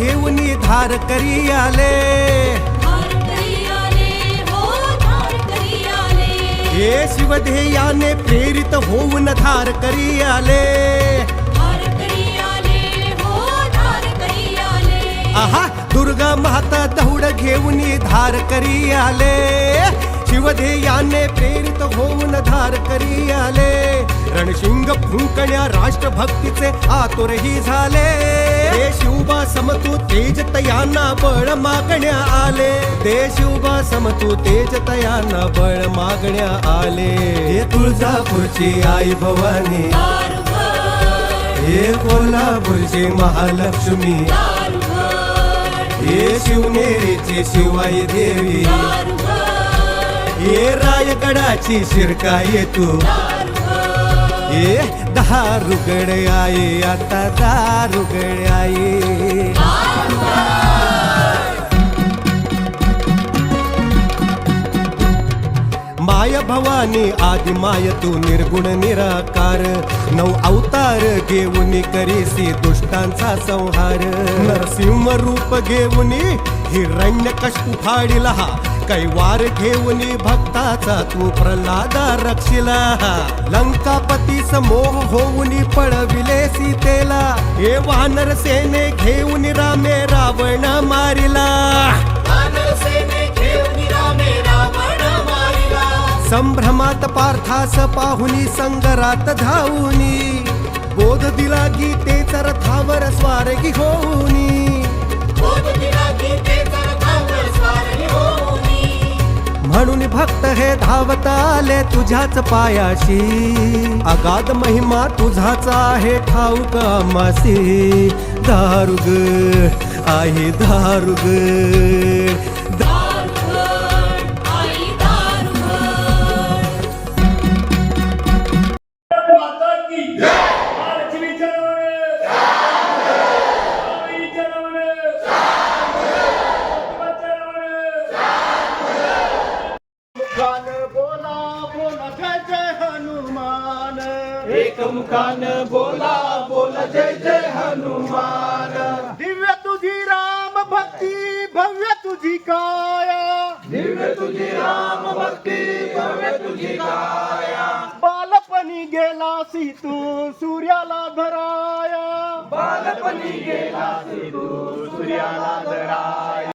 घेऊन धार करी आले हो हे शिवधेयाने प्रेरित होऊन धार करी आले हो धार करी आले आहा दुर्गा माता दौड घेऊन धार करी आले शिवधेयाने प्रेरित होऊन धार करी आले रणशिंग फुंकण्या राष्ट्रभक्तीचे आतुरही झाले. हे शिवबा समतू तेज तयांना बळ मागण्या आले. ते शिवबा समतू तेज तयांना बळ मागण्या आले. हे तुळजापूरची आई भवानी. हे कोल्हापूरची महालक्ष्मी. हे शिवनेरीची शिवाई देवी. हे रायगडाची शिरकाय तू. ए दहा रुगड आई आता दारुगड आई माय भवानी आदि माय तू निर्गुण निराकार नऊ अवतार घेऊन करीसी दुष्टांचा संहार नरसिंह रूप घेऊन हिरण्य कष्टू फाडिला कैवार घेऊन भक्ताचा तू प्रल्हादा रक्षिला. लंकापती समोह होऊन पळविले सीतेला. हे वानर सेने घेऊन रामे रावण मारिला. संभ्रमात पार्थास पाहुनी संगरात धावुनी. बोध दिला गीतेचा रथावर स्वारगी होऊनी. म्हणून भक्त हे धावत आले तुझ्याच पायाशी. अगाध महिमा तुझाच आहे ठाऊक मासी दारुग आहे दारुग. दा एक मुखान बोला बोला जय जय हनुमान। दिव्य तुझी राम भक्ती भव्य तुझी काया। दिव्य तुझी राम भक्ती भव्य तुझी काया। बालपणी गेला तू सूर्याला धराया। बालपणी गेला तू सूर्याला धरा